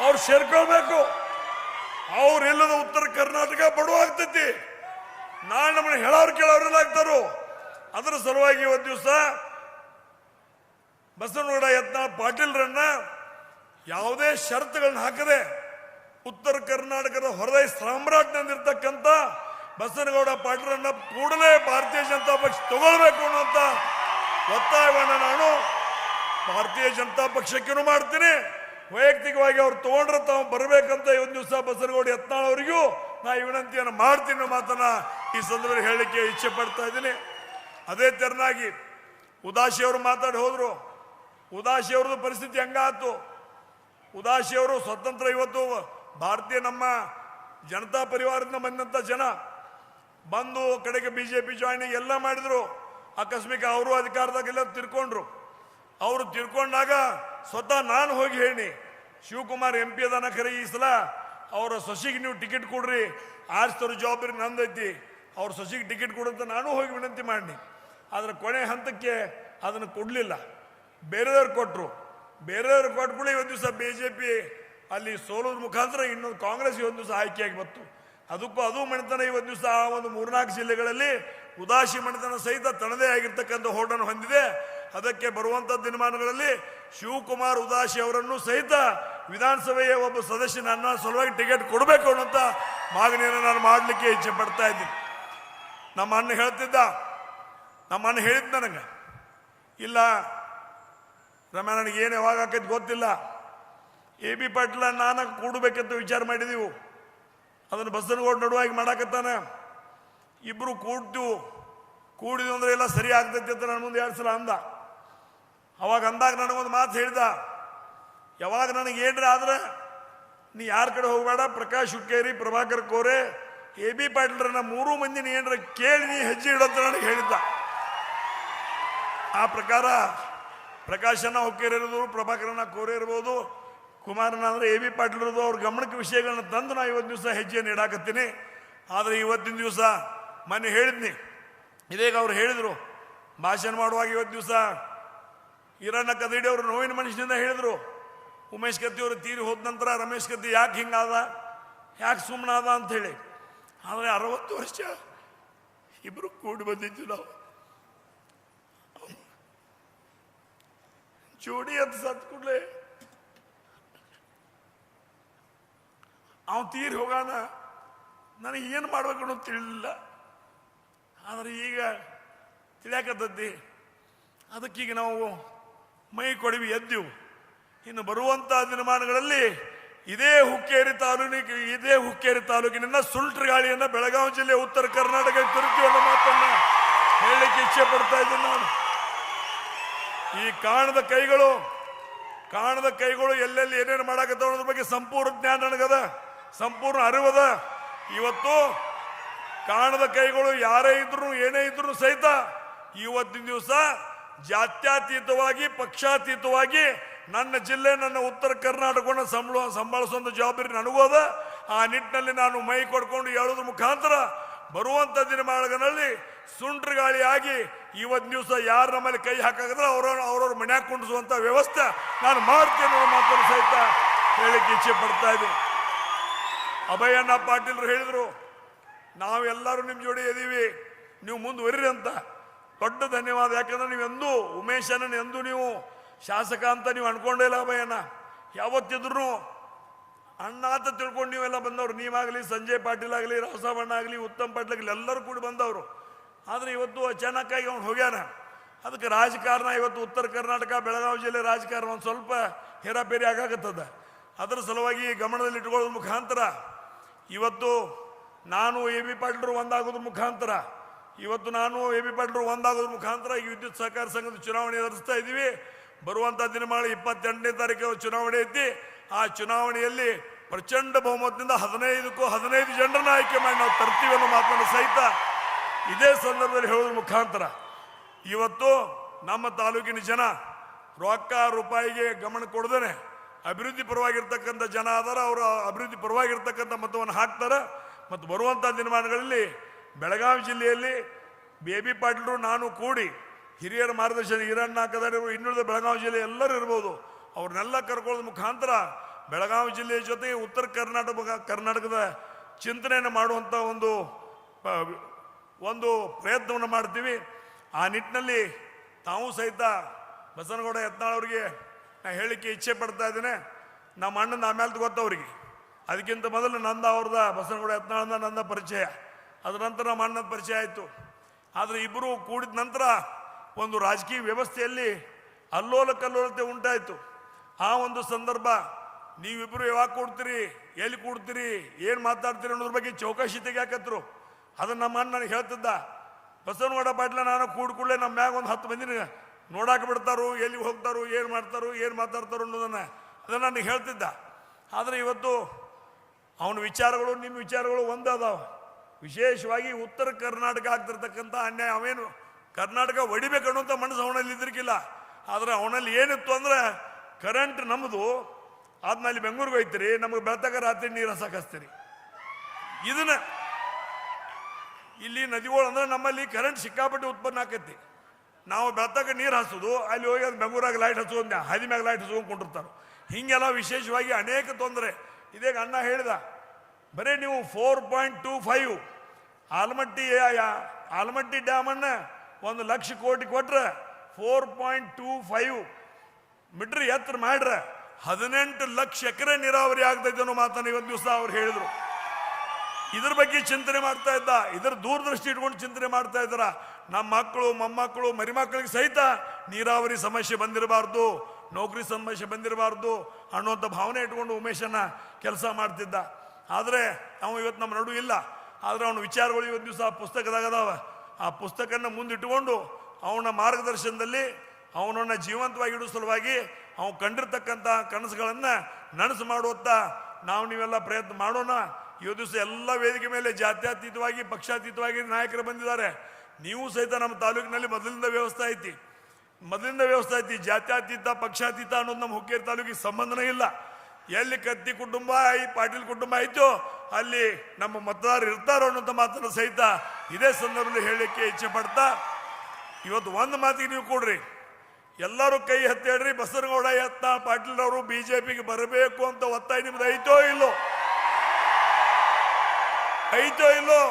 ಅವ್ರು ಸೇರ್ಕೊಳ್ಬೇಕು ಅವ್ರಿಲ್ಲದ ಉತ್ತರ ಕರ್ನಾಟಕ ಬಡವಾಗ್ತೈತಿ. ನಾಳೆ ನಮ್ಮನ್ನ ಹೇಳೋರು ಕೇಳೋರೆಲ್ಲ ಆಗ್ತಾರೋ. ಅದರ ಸಲುವಾಗಿ ಒಂದು ದಿವಸ ಬಸವನಗೌಡ ಯತ್ನ ಪಾಟೀಲ್ರನ್ನ ಯಾವುದೇ ಷರತ್ತುಗಳನ್ನ ಹಾಕದೆ ಉತ್ತರ ಕರ್ನಾಟಕದ ಹೊರದಯ ಸಾಮ್ರಾಟ್ನಂದಿರ್ತಕ್ಕಂಥ ಬಸವನಗೌಡ ಪಾಟೀಲರನ್ನ ಕೂಡಲೇ ಭಾರತೀಯ ಜನತಾ ಪಕ್ಷ ತಗೊಳ್ಬೇಕು ಅನ್ನುವಂತ ಒತ್ತಾಯವನ್ನು ನಾನು ಭಾರತೀಯ ಜನತಾ ಪಕ್ಷಕ್ಕೂ ಮಾಡ್ತೀನಿ. ವೈಯಕ್ತಿಕವಾಗಿ ಅವ್ರು ತಗೊಂಡ್ರೆ ತಾವು ಬರಬೇಕಂತ ಒಂದು ದಿವಸ ಬಸನಗೌಡ ಯತ್ನಾಳವರಿಗೂ ನಾ ಈ ವಿನಂತಿಯನ್ನು ಮಾಡ್ತೀನಿ ಮಾತನ್ನ ಈ ಸಂದರ್ಭದಲ್ಲಿ ಹೇಳಲಿಕ್ಕೆ ಇಚ್ಛೆ ಪಡ್ತಾ ಇದ್ದೀನಿ. ಅದೇ ತೆರನಾಗಿ ಉದಾಸಿ ಅವರು ಮಾತಾಡಿ ಹೋದರು. ಉದಾಸಿ ಅವ್ರದ್ದು ಪರಿಸ್ಥಿತಿ ಹಂಗಾತು. ಉದಾಸಿ ಅವರು ಸ್ವತಂತ್ರ ಇವತ್ತು ಭಾರತೀಯ ನಮ್ಮ ಜನತಾ ಪರಿವಾರದಿಂದ ಬಂದಂತ ಜನ. ಬಂದು ಕಡೆಗೆ ಬಿಜೆಪಿ ಜಾಯ್ನಿಂಗ್ ಎಲ್ಲ ಮಾಡಿದ್ರು. ಆಕಸ್ಮಿಕ ಅವರು ಅಧಿಕಾರದಾಗೆಲ್ಲ ತಿರ್ಕೊಂಡ್ರು. ಅವರು ತಿರ್ಕೊಂಡಾಗ ಸ್ವತಃ ನಾನು ಹೋಗಿ ಹೇಳಿ ಶಿವಕುಮಾರ್ ಎಂ ಪಿ ಅದಾನ ಕರೆ ಈ ಸಲ, ಅವರ ಸಸಿಗೆ ನೀವು ಟಿಕೆಟ್ ಕೊಡ್ರಿ ಆರಿಸ್ತವ್ರ ಜವಾಬ್ದಾರಿ ನಂದೈತಿ, ಅವ್ರ ಸಸಿಗೆ ಟಿಕೆಟ್ ಕೊಡಂತ ನಾನು ಹೋಗಿ ವಿನಂತಿ ಮಾಡಿ ಆದ್ರೆ ಕೊನೆ ಹಂತಕ್ಕೆ ಅದನ್ನು ಕೊಡಲಿಲ್ಲ. ಬೇರೆಯವ್ರು ಕೊಟ್ಟರು ಬೇರೆಯವ್ರು ಕೊಟ್ಬಿಡಿ ಒಂದು ದಿವಸ ಬಿ ಜೆ ಪಿ ಅಲ್ಲಿ ಸೋಲೋದ್ರ ಮುಖಾಂತರ ಇನ್ನೊಂದು ಕಾಂಗ್ರೆಸ್ ಒಂದು ದಿವಸ ಆಯ್ಕೆಯಾಗಿ ಬಂತು. ಅದಕ್ಕೂ ಅದು ಮಣಿತನ ಇವತ್ತು ದಿವಸ ಆ ಒಂದು ಮೂರ್ನಾಲ್ಕು ಜಿಲ್ಲೆಗಳಲ್ಲಿ ಉದಾಸಿ ಮಣಿತನ ಸಹಿತ ತನ್ನದೇ ಆಗಿರ್ತಕ್ಕಂಥ ಹೋಟನ್ನು ಹೊಂದಿದೆ. ಅದಕ್ಕೆ ಬರುವಂಥ ದಿನಮಾನಗಳಲ್ಲಿ ಶಿವಕುಮಾರ್ ಉದಾಸಿ ಅವರನ್ನು ಸಹಿತ ವಿಧಾನಸಭೆಯ ಒಬ್ಬ ಸದಸ್ಯ ನನ್ನ ಸಲುವಾಗಿ ಟಿಕೆಟ್ ಕೊಡಬೇಕು ಅನ್ನೋಂಥ ಮಾಗಣಿಯನ್ನು ನಾನು ಮಾಡಲಿಕ್ಕೆ ಇಚ್ಛೆ ಪಡ್ತಾ ಇದ್ದೀನಿ. ನಮ್ಮ ಅಣ್ಣ ಹೇಳ್ತಿದ್ದ ನಮ್ಮ ಅಣ್ಣ ಹೇಳಿದ್ ನನಗೆ. ಇಲ್ಲ, ರಮ್ಯ, ನನಗೆ ಏನು ಯಾವಾಗ ಹಾಕೈತಿ ಗೊತ್ತಿಲ್ಲ. ಎ ಬಿ ಪಾಟೀಲ ನಾನು ಕೂಡಬೇಕಂತ ವಿಚಾರ ಮಾಡಿದೀವು. ಅದನ್ನು ಬಸವನಗೌಡ ನಡುವಾಗಿ ಮಾಡಾಕತ್ತಾನೆ. ಇಬ್ಬರು ಕೂಡ್ತೀವು. ಕೂಡಿದ್ವು ಅಂದ್ರೆ ಎಲ್ಲ ಸರಿ ಆಗ್ತೈತಿ ಅಂತ ನನ್ನ ಮುಂದೆ ಎರಡು ಸಲ ಅಂದ. ಅವಾಗ ಅಂದಾಗ ನನಗೊಂದು ಮಾತು ಹೇಳಿದ, ಯಾವಾಗ ನನಗೆ ಏನ್ರ ಆದ್ರೆ ನೀ ಯಾರ ಕಡೆ ಹೋಗಬೇಡ, ಪ್ರಕಾಶ್ ಹುಕ್ಕೇರಿ, ಪ್ರಭಾಕರ್ ಕೋರೆ, ಎ ಬಿ ಪಾಟೀಲ್ರನ್ನ ಮೂರು ಮಂದಿ ಏನರ ಕೇಳಿ ನೀ ಹೆಜ್ಜೆ ಇಡಂತ ನನಗೆ ಹೇಳಿದ್ದ. ಆ ಪ್ರಕಾರ ಪ್ರಕಾಶನ ಹುಕ್ಕೇರಿ ಇರ್ಬೋದು ಪ್ರಭಾಕರನ ಕೋರೆ ಇರ್ಬೋದು ಕುಮಾರನ ಅಂದ್ರೆ ಎ ಬಿ ಪಾಟೀಲ್ ಇರೋದು ಅವ್ರ ಗಮನಕ್ಕೆ ವಿಷಯಗಳನ್ನ ತಂದು ನಾ ಇವತ್ತು ದಿವಸ ಹೆಜ್ಜೆಯನ್ನು ಇಡಾಕತ್ತೀನಿ. ಆದರೆ ಇವತ್ತಿನ ದಿವಸ ಮೊನ್ನೆ ಹೇಳಿದ್ನಿ. ಇದೇಗ ಅವ್ರು ಹೇಳಿದರು, ಭಾಷಣ ಮಾಡುವಾಗ ಇವತ್ತು ದಿವಸ ಈರಣ್ಣ ಕದಡಿ ಅವರು ನೋವಿನ ಮನುಷ್ಯನಿಂದ ಹೇಳಿದರು, ಉಮೇಶ್ ಕತ್ತಿ ಅವರು ತೀರಿ ಹೋದ ನಂತರ ರಮೇಶ್ ಕತ್ತಿ ಯಾಕೆ ಹಿಂಗಾದ? ಯಾಕೆ ಸುಮ್ಮನಾದ ಅಂತ ಹೇಳಿ. ಆದರೆ ಅರವತ್ತು ವರ್ಷ ಇಬ್ರು ಕೂಡಿ ಬಂದಿದ್ವಿ ನಾವು. ಜೋಡಿ ಅಂತ ಸತ್ ಕೂಡಲೇ ಅವ ತೀರಿ ಹೋಗಾನ, ನನಗೆ ಏನು ಮಾಡ್ಬೇಕು ಅನ್ನೋದು ತಿಳಿಲಿಲ್ಲ. ಆದರೆ ಈಗ ತಿಳಿಯಾಕತ್ತದ್ದಿ. ಅದಕ್ಕೀಗ ನಾವು ಮೈ ಕೊಡವಿ ಎದ್ದೆವು ಇನ್ನು ಬರುವಂತ ದಿನಮಾನಗಳಲ್ಲಿ ಇದೇ ಹುಕ್ಕೇರಿ ತಾಲೂಕಿಗೆ, ಇದೇ ಹುಕ್ಕೇರಿ ತಾಲೂಕಿನಿಂದ ಸುಲ್ಟ್ರ ಗಾಳಿಯನ್ನ ಬೆಳಗಾವಿ ಜಿಲ್ಲೆ, ಉತ್ತರ ಕರ್ನಾಟಕಕ್ಕೆ ತಿರುಗಿ ಅನ್ನೋ ಮಾತನ್ನ ಹೇಳಲಿಕ್ಕೆ ಇಚ್ಛೆ ಪಡ್ತಾ ಇದ್ದೀನಿ ನಾನು. ಈ ಕಾಣದ ಕೈಗಳು ಕಾಣದ ಕೈಗಳು ಎಲ್ಲೆಲ್ಲಿ ಏನೇನು ಮಾಡಾಕತ್ತಾವ ಅನ್ನೋದ್ರ ಬಗ್ಗೆ ಸಂಪೂರ್ಣ ಜ್ಞಾನ ನನಗದ, ಸಂಪೂರ್ಣ ಅರಿವದ. ಇವತ್ತು ಕಾಣದ ಕೈಗಳು ಯಾರೇ ಇದ್ರು, ಏನೇ ಇದ್ರು ಸಹಿತ ಇವತ್ತಿನ ದಿವಸ ಜಾತ್ಯತೀತವಾಗಿ, ಪಕ್ಷಾತೀತವಾಗಿ ನನ್ನ ಜಿಲ್ಲೆ, ನನ್ನ ಉತ್ತರ ಕರ್ನಾಟಕವನ್ನು ಸಂಬಳ ಸಂಬಳಿಸುವಂಥ ಜವಾಬ್ದಾರಿ ನನಗೋದ ಆ ನಿಟ್ಟಿನಲ್ಲಿ ನಾನು ಮೈ ಕೊಡ್ಕೊಂಡು ಹೇಳೋದ್ರ ಮುಖಾಂತರ ಸುಂಟ್ರ ಗಾಳಿ ಆಗಿ ಇವತ್ತು ದಿವಸ ಯಾರು ನಮ್ಮಲ್ಲಿ ಕೈ ಹಾಕಾಗಿದ್ರೆ ಅವ್ರ ಅವ್ರವ್ರ ಮನ್ಯಾಗ ಕುಂಡಿಸುವಂತ ವ್ಯವಸ್ಥೆ ನಾನು ಮಾಡ್ತೇನೆ ಅನ್ನೋ ಮಾತನ್ನು ಸಹಿತ ಹೇಳಿಕ್ಕೆ ಇಚ್ಛೆ ಪಡ್ತಾ ಇದ್ದೀನಿ. ಅಭಯಣ್ಣ ಪಾಟೀಲ್ರು ಹೇಳಿದ್ರು, ನಾವೆಲ್ಲರೂ ನಿಮ್ಮ ಜೋಡಿ ಇದ್ದೀವಿ ನೀವು ಮುಂದುವರಿರಿ ಅಂತ. ದೊಡ್ಡ ಧನ್ಯವಾದ. ಯಾಕಂದ್ರೆ ನೀವೆಂದೂ ಉಮೇಶನ ಎಂದೂ ನೀವು ಶಾಸಕ ಅಂತ ನೀವು ಅನ್ಕೊಂಡೇ ಇಲ್ಲ ಅಭಯಣ್ಣ. ಯಾವತ್ತಿದ್ರು ಅಣ್ಣ ಅಂತ ತಿಳ್ಕೊಂಡು ನೀವೆಲ್ಲ ಬಂದವರು. ನೀವಾಗಲಿ ಸಂಜಯ್ ಪಾಟೀಲ್ ಆಗಲಿ, ರಾಸವಣ್ಣ ಆಗಲಿ, ಉತ್ತಮ್ ಪಾಟೀಲ್ ಆಗಲಿ, ಎಲ್ಲರೂ ಕೂಡಿ ಬಂದವರು. ಆದರೆ ಇವತ್ತು ಅಚಾನಕ್ಕಾಗಿ ಅವ್ನು ಹೋಗ್ಯಾನ. ಅದಕ್ಕೆ ರಾಜಕಾರಣ ಇವತ್ತು ಉತ್ತರ ಕರ್ನಾಟಕ, ಬೆಳಗಾವಿ ಜಿಲ್ಲೆ ರಾಜಕಾರಣ ಒಂದು ಸ್ವಲ್ಪ ಹೇರಾಪೇರಿ ಆಗಾಕತ್ತದ. ಅದರ ಸಲುವಾಗಿ ಗಮನದಲ್ಲಿ ಇಟ್ಕೊಳ್ಳೋದ್ರ ಮುಖಾಂತರ, ಇವತ್ತು ನಾನು ಎ ಬಿ ಪಾಟೀಲರು ಒಂದಾಗೋದ್ರ ಮುಖಾಂತರ ಇವತ್ತು ನಾನು ಎ ಬಿ ಪಾಟೀಲ್ ಒಂದಾಗೋದ್ರ ಮುಖಾಂತರ ಈ ವಿದ್ಯುತ್ ಸಹಕಾರ ಸಂಘದ ಚುನಾವಣೆ ಎದುರಿಸ್ತಾ ಇದ್ದೀವಿ. ಬರುವಂಥ ದಿನಮಾನ ಇಪ್ಪತ್ತೆಂಟನೇ ತಾರೀಕು ಚುನಾವಣೆ ಐತಿ. ಆ ಚುನಾವಣೆಯಲ್ಲಿ ಪ್ರಚಂಡ ಬಹುಮತದಿಂದ ಹದಿನೈದಕ್ಕೂ ಹದಿನೈದು ಜನರನ್ನ ಆಯ್ಕೆ ಮಾಡಿ ನಾವು ತರ್ತೀವಿ ಅನ್ನೋ ಮಾತನ್ನು ಸಹಿತ ಇದೇ ಸಂದರ್ಭದಲ್ಲಿ ಹೇಳೋದ್ರ ಮುಖಾಂತರ ಇವತ್ತು ನಮ್ಮ ತಾಲೂಕಿನ ಜನ ರೊಕ್ಕ ರೂಪಾಯಿಗೆ ಗಮನ ಕೊಡದೇನೆ. ಅಭಿವೃದ್ಧಿ ಪರವಾಗಿರ್ತಕ್ಕಂಥ ಜನ ಆದರೆ ಅವರು ಅಭಿವೃದ್ಧಿ ಪರವಾಗಿರ್ತಕ್ಕಂಥ ಮತವನ್ನು ಹಾಕ್ತಾರೆ. ಮತ್ತು ಬರುವಂಥ ದಿನಮಾನಗಳಲ್ಲಿ ಬೆಳಗಾವಿ ಜಿಲ್ಲೆಯಲ್ಲಿ ಬೇಬಿ ಪಾಟೀಲರು, ನಾನು ಕೂಡಿ ಹಿರಿಯರ ಮಾರ್ಗದರ್ಶನ ಈರಣ್ಣ ಕದಡಿರು ಇನ್ನುಳಿದ ಬೆಳಗಾವಿ ಜಿಲ್ಲೆ ಎಲ್ಲರೂ ಇರ್ಬೋದು. ಅವ್ರನ್ನೆಲ್ಲ ಕರ್ಕೊಳ್ಳೋದ್ರ ಮುಖಾಂತರ ಬೆಳಗಾವಿ ಜಿಲ್ಲೆಯ ಜೊತೆಗೆ ಉತ್ತರ ಕರ್ನಾಟಕ, ಕರ್ನಾಟಕದ ಚಿಂತನೆಯನ್ನು ಮಾಡುವಂಥ ಒಂದು ಒಂದು ಪ್ರಯತ್ನವನ್ನು ಮಾಡ್ತೀವಿ. ಆ ನಿಟ್ಟಿನಲ್ಲಿ ತಾವು ಸಹಿತ ಬಸನಗೌಡ ಯತ್ನಾಳ್ ಅವರಿಗೆ ನಾನು ಹೇಳಿಕೆ ಇಚ್ಛೆ ಪಡ್ತಾ ಇದ್ದೇನೆ. ನಮ್ಮ ಅಣ್ಣನ ಆಮೇಲೆ ಗೊತ್ತವ್ರಿಗೆ ಅದಕ್ಕಿಂತ ಮೊದಲು ನಂದ ಅವ್ರದ, ಬಸನಗೌಡ ಯತ್ನಾಳಂದ ನನ್ನ ಪರಿಚಯ. ಅದರ ನಂತರ ನಮ್ಮ ಅಣ್ಣನ ಪರಿಚಯ ಆಯಿತು. ಆದರೆ ಇಬ್ಬರು ಕೂಡಿದ ನಂತರ ಒಂದು ರಾಜಕೀಯ ವ್ಯವಸ್ಥೆಯಲ್ಲಿ ಅಲ್ಲೋಲ ಕಲ್ಲೋಲತೆ ಉಂಟಾಯಿತು. ಆ ಒಂದು ಸಂದರ್ಭ ನೀವಿಬ್ಬರು ಯಾವಾಗ ಕೂಡ್ತೀರಿ, ಎಲ್ಲಿ ಕೂಡ್ತೀರಿ, ಏನು ಮಾತಾಡ್ತೀರಿ ಅನ್ನೋದ್ರ ಬಗ್ಗೆ ಚೌಕಾಶಿ ತೆಗಿಯಾಕತ್ರು ಅದನ್ನು ನಮ್ಮ ಅಣ್ಣ ನನಗೆ ಹೇಳ್ತಿದ್ದ, ಬಸವನಗೌಡ ಪಾಟ್ಲ, ನಾನು ಕೂಡ್ಕೊಳ್ಳೆ ನಮ್ಮ ಮ್ಯಾಗ ಒಂದು ಹತ್ತು ಮಂದಿನ ನೋಡಾಕ ಬಿಡ್ತಾರೋ ಎಲ್ಲಿ ಹೋಗ್ತಾರೋ, ಏನು ಮಾಡ್ತಾರೋ, ಏನು ಮಾತಾಡ್ತಾರೋ ಅನ್ನೋದನ್ನು ಅದನ್ನು ನನಗೆ ಹೇಳ್ತಿದ್ದ. ಆದರೆ ಇವತ್ತು ಅವನ ವಿಚಾರಗಳು ನಿಮ್ಮ ವಿಚಾರಗಳು ಒಂದೇ ಅದಾವ. ವಿಶೇಷವಾಗಿ ಉತ್ತರ ಕರ್ನಾಟಕ ಆಗ್ತಿರ್ತಕ್ಕಂಥ ಅನ್ಯಾಯ. ಅವೇನು ಕರ್ನಾಟಕ ಹೊಡಿಬೇಕನ್ನುವಂಥ ಮನಸ್ಸು ಅವನಲ್ಲಿ ಇದ್ರಿಕಿಲ್ಲ ಆದರೆ ಅವನಲ್ಲಿ ಏನಿತ್ತು ಅಂದ್ರೆ ಕರೆಂಟ್ ನಮ್ಮದು ಆದ್ಮೇಲೆ ಬೆಂಗಳೂರಿಗೆ ಹೋಯ್ತೀರಿ, ನಮಗೆ ಬೆಳತಕ ರಾತ್ರಿ ನೀರು ಸಾಕಿಸ್ತೀರಿ. ಇದನ್ನ ಇಲ್ಲಿ ನದಿಗಳು ಅಂದ್ರೆ ನಮ್ಮಲ್ಲಿ ಕರೆಂಟ್ ಸಿಕ್ಕಾಪಟ್ಟೆ ಉತ್ಪನ್ನ ಆಕೈತಿ. ನಾವು ಬೆಳತಕ ನೀರು ಹಸೋದು, ಅಲ್ಲಿ ಹೋಗಿ ಅದು ಬೆಂಗಳೂರಾಗ ಲೈಟ್ ಹಚ್ಚೋದು ಹದಿ ಮ್ಯಾಗ ಲೈಟ್ ಹಚ್ಕೊಂಡು ಕೊಂಡಿರ್ತಾರೆ. ಹಿಂಗೆಲ್ಲ ವಿಶೇಷವಾಗಿ ಅನೇಕ ತೊಂದರೆ. ಇದೇ ಅಣ್ಣ ಹೇಳಿದ ಬರೀ ನೀವು four point two five Almatti Almatti ಡ್ಯಾಮನ್ನು ಒಂದು ಲಕ್ಷ ಕೋಟಿ ಕೊಟ್ರೆ four point two five metre ಎತ್ತರ ಮಾಡ್ರೆ ಹದಿನೆಂಟು ಲಕ್ಷ ಎಕರೆ ನೀರಾವರಿ ಆಗ್ತೈತೆ ಅನ್ನೋ ಮಾತನ್ನು ಇವತ್ತು ದಿವಸ ಅವ್ರು ಹೇಳಿದರು. ಇದ್ರ ಬಗ್ಗೆ ಚಿಂತನೆ ಮಾಡ್ತಾ ಇದ್ದ. ಇದ್ರ ದೂರದೃಷ್ಟಿ ಇಟ್ಕೊಂಡು ಚಿಂತನೆ ಮಾಡ್ತಾ ಇದ್ದಾರ. ನಮ್ಮ ಮಕ್ಕಳು, ಮೊಮ್ಮಕ್ಕಳು, ಮರಿಮಕ್ಕಳಿಗೆ ಸಹಿತ ನೀರಾವರಿ ಸಮಸ್ಯೆ ಬಂದಿರಬಾರ್ದು, ನೌಕರಿ ಸಮಸ್ಯೆ ಬಂದಿರಬಾರ್ದು ಅನ್ನೋಂಥ ಭಾವನೆ ಇಟ್ಕೊಂಡು ಉಮೇಶನ್ನ ಕೆಲಸ ಮಾಡ್ತಿದ್ದ. ಆದರೆ ಅವ ಇವತ್ತು ನಮ್ಮ ನಡು ಇಲ್ಲ. ಆದರೆ ಅವನ ವಿಚಾರಗಳು ಇವತ್ತು ದಿವಸ ಆ ಪುಸ್ತಕದಾಗ ಅದಾವ. ಆ ಪುಸ್ತಕನ ಮುಂದಿಟ್ಟುಕೊಂಡು ಅವನ ಮಾರ್ಗದರ್ಶನದಲ್ಲಿ ಅವನನ್ನು ಜೀವಂತವಾಗಿ ಇಡೋ ಸಲುವಾಗಿ ಅವನು ಕಂಡಿರ್ತಕ್ಕಂಥ ಕನಸುಗಳನ್ನು ನನಸು ಮಾಡುವತ್ತ ನಾವು ನೀವೆಲ್ಲ ಪ್ರಯತ್ನ ಮಾಡೋಣ. ಇವತ್ತು ದಿವಸ ಎಲ್ಲ ವೇದಿಕೆ ಮೇಲೆ ಜಾತ್ಯತೀತವಾಗಿ, ಪಕ್ಷಾತೀತವಾಗಿ ನಾಯಕರು ಬಂದಿದ್ದಾರೆ. ನೀವು ಸಹಿತ ನಮ್ಮ ತಾಲೂಕಿನಲ್ಲಿ ಮೊದಲಿಂದ ವ್ಯವಸ್ಥೆ ಐತಿ. ಮೊದಲಿಂದ ವ್ಯವಸ್ಥೆ ಐತಿ. ಜಾತ್ಯಾತೀತ, ಪಕ್ಷಾತೀತ ಅನ್ನೋದು ನಮ್ಮ ಹುಕ್ಕೇರಿ ತಾಲೂಕಿಗೆ ಸಂಬಂಧನೇ ಇಲ್ಲ. ಎಲ್ಲಿ ಕತ್ತಿ ಕುಟುಂಬ, ಈ ಪಾಟೀಲ್ ಕುಟುಂಬ ಐತೋ ಅಲ್ಲಿ ನಮ್ಮ ಮತದಾರರು ಇರ್ತಾರೋ ಅನ್ನೋಂಥ ಮಾತನ್ನು ಸಹಿತ ಇದೇ ಸಂದರ್ಭದಲ್ಲಿ ಹೇಳಲಿಕ್ಕೆ ಇಚ್ಛೆ ಪಡ್ತಾ, ಇವತ್ತು ಒಂದು ಮಾತಿಗೆ ನೀವು ಕೊಡ್ರಿ. ಎಲ್ಲರೂ ಕೈ ಹತ್ತೇಳ್ರಿ ಬಸನಗೌಡ ಯತ್ನ ಪಾಟೀಲ್ ಅವರು ಬಿಜೆಪಿಗೆ ಬರಬೇಕು ಅಂತ ಒತ್ತಾಯ ನಿಮ್ದು ಐತೋ ಇಲ್ಲೋ? ಐತೋ ಇಲ್ಲೋ?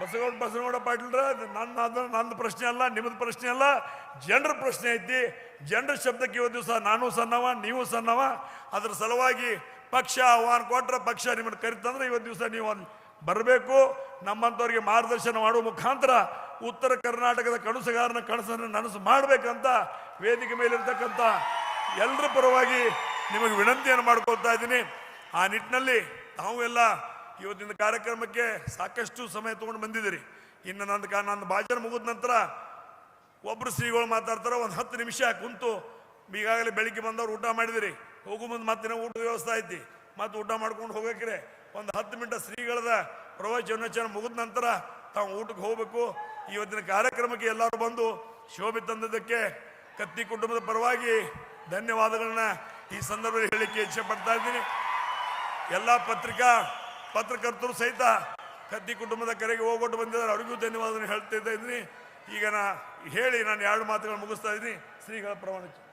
ಬಸಗೌಡ ಬಸನಗೌಡ ಪಾಟೀಲ್ರ, ನನ್ನ ಅದು ನನ್ನ ಪ್ರಶ್ನೆ ಅಲ್ಲ ನಿಮ್ಮದು ಪ್ರಶ್ನೆ ಅಲ್ಲ. ಜನರ ಪ್ರಶ್ನೆ ಐತಿ. ಜನರ ಶಬ್ದಕ್ಕೆ ಇವತ್ತು ದಿವಸ ನಾನು ಸಣ್ಣವ, ನೀವು ಸಣ್ಣವ. ಅದರ ಸಲುವಾಗಿ ಪಕ್ಷ, ಆಹ್ವಾನ ಕೊಟ್ಟರೆ ಪಕ್ಷ ನಿಮ್ಮನ್ನು ಕರಿತಂದ್ರೆ ಇವತ್ತು ದಿವಸ ನೀವು ಬರಬೇಕು. ನಮ್ಮಂಥವ್ರಿಗೆ ಮಾರ್ಗದರ್ಶನ ಮಾಡುವ ಮುಖಾಂತರ ಉತ್ತರ ಕರ್ನಾಟಕದ ಕನಸುಗಾರನ ಕನಸನ್ನು ನನಸು ಮಾಡಬೇಕಂತ ವೇದಿಕೆ ಮೇಲಿರ್ತಕ್ಕಂಥ ಎಲ್ಲರ ಪರವಾಗಿ ನಿಮಗೆ ವಿನಂತಿಯನ್ನು ಮಾಡ್ಕೊಳ್ತಾ ಇದ್ದೀನಿ. ಆ ನಿಟ್ಟಿನಲ್ಲಿ ತಾವು ಎಲ್ಲ ಇವತ್ತಿನ ಕಾರ್ಯಕ್ರಮಕ್ಕೆ ಸಾಕಷ್ಟು ಸಮಯ ತಗೊಂಡು ಬಂದಿದ್ದೀರಿ. ಇನ್ನು ನನ್ನ ಕಾ ನನ್ನ ಭಾಷಣ ಮುಗಿದ ನಂತರ ಒಬ್ಬರು ಶ್ರೀಗಳು ಮಾತಾಡ್ತಾರೆ, ಒಂದು ಹತ್ತು ನಿಮಿಷ ಕುಂತು ಈಗಾಗಲೇ ಬೆಳಿಗ್ಗೆ ಬಂದವ್ರು ಊಟ ಮಾಡಿದಿರಿ. ಹೋಗೋ ಮುಂದೆ ಮತ್ತಿನ ಊಟದ ವ್ಯವಸ್ಥೆ ಐತಿ. ಮತ್ತು ಊಟ ಮಾಡ್ಕೊಂಡು ಹೋಗಕ್ರೆ ಒಂದು ಹತ್ತು ಮಿನಿಟ ಶ್ರೀಗಳದ ಪ್ರವಚನ ಮುಗಿದ ನಂತರ ತಾವು ಊಟಕ್ಕೆ ಹೋಗಬೇಕು. ಇವತ್ತಿನ ಕಾರ್ಯಕ್ರಮಕ್ಕೆ ಎಲ್ಲರೂ ಬಂದು ಶೋಭೆ ತಂದದಕ್ಕೆ ಕತ್ತಿ ಕುಟುಂಬದ ಪರವಾಗಿ ಧನ್ಯವಾದಗಳನ್ನ ಈ ಸಂದರ್ಭದಲ್ಲಿ ಹೇಳಿಕೆ ಇಚ್ಛೆ ಪಡ್ತಾ ಇದ್ದೀನಿ. ಎಲ್ಲ ಪತ್ರಿಕಾ ಪತ್ರಕರ್ತರು ಸಹಿತ ಕತ್ತಿ ಕುಟುಂಬದ ಕರೆಗೆ ಹೋಗೊಟ್ಟು ಬಂದಿದ್ದಾರೆ. ಅವರಿಗೂ ಧನ್ಯವಾದ ಹೇಳ್ತಾ ಇದ್ದೀನಿ. ಈಗ ನಾ ಹೇಳಿ ನಾನು ಎರಡು ಮಾತುಗಳು ಮುಗಿಸ್ತಾ ಇದ್ದೀನಿ. ಶ್ರೀಗಳ ಪ್ರಮಾಣಕ್ಕೆ.